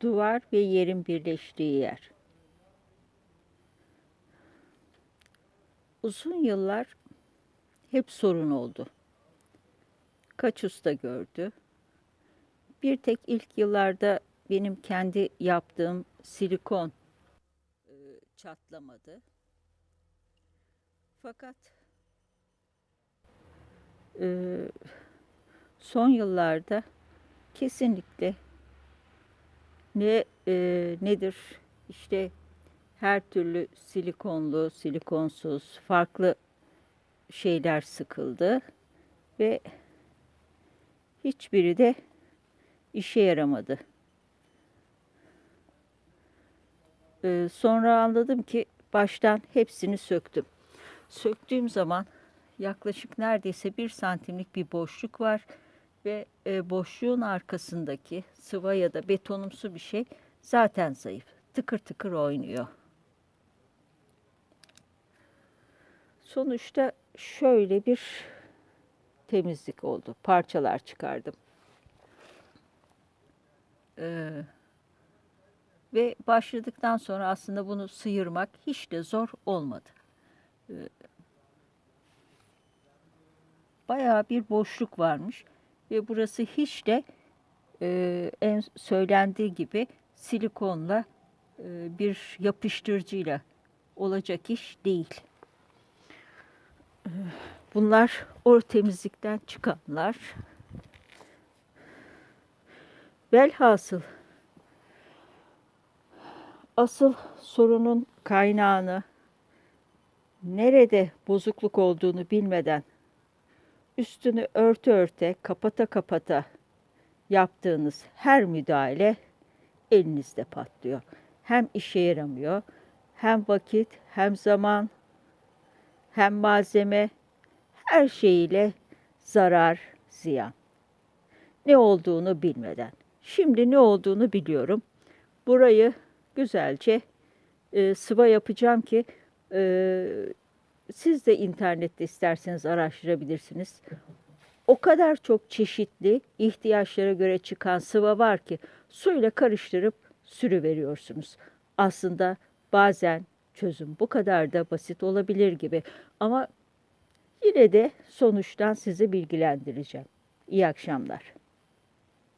Duvar ve yerin birleştiği yer. Uzun yıllar hep sorun oldu. Kaç usta gördü. Bir tek ilk yıllarda benim kendi yaptığım silikon e, çatlamadı. Fakat e, son yıllarda kesinlikle ne e, nedir işte her türlü silikonlu, silikonsuz farklı şeyler sıkıldı ve hiçbiri de işe yaramadı. Ee, sonra anladım ki baştan hepsini söktüm. Söktüğüm zaman yaklaşık neredeyse bir santimlik bir boşluk var ve e, boşluğun arkasındaki sıva ya da betonumsu bir şey zaten zayıf. Tıkır tıkır oynuyor. Sonuçta şöyle bir temizlik oldu. Parçalar çıkardım. Ee, ve başladıktan sonra aslında bunu sıyırmak hiç de zor olmadı. Ee, bayağı bir boşluk varmış ve burası hiç de e, en söylendiği gibi silikonla e, bir yapıştırıcıyla olacak iş değil. Bunlar o temizlikten çıkanlar. Velhasıl asıl sorunun kaynağını nerede bozukluk olduğunu bilmeden üstünü örte örte kapata kapata yaptığınız her müdahale elinizde patlıyor. Hem işe yaramıyor, hem vakit, hem zaman, hem malzeme, her şeyiyle zarar, ziyan. Ne olduğunu bilmeden. Şimdi ne olduğunu biliyorum. Burayı güzelce e, sıva yapacağım ki e, siz de internette isterseniz araştırabilirsiniz. O kadar çok çeşitli ihtiyaçlara göre çıkan sıva var ki suyla karıştırıp sürü veriyorsunuz. Aslında bazen çözüm bu kadar da basit olabilir gibi. Ama yine de sonuçtan sizi bilgilendireceğim. İyi akşamlar.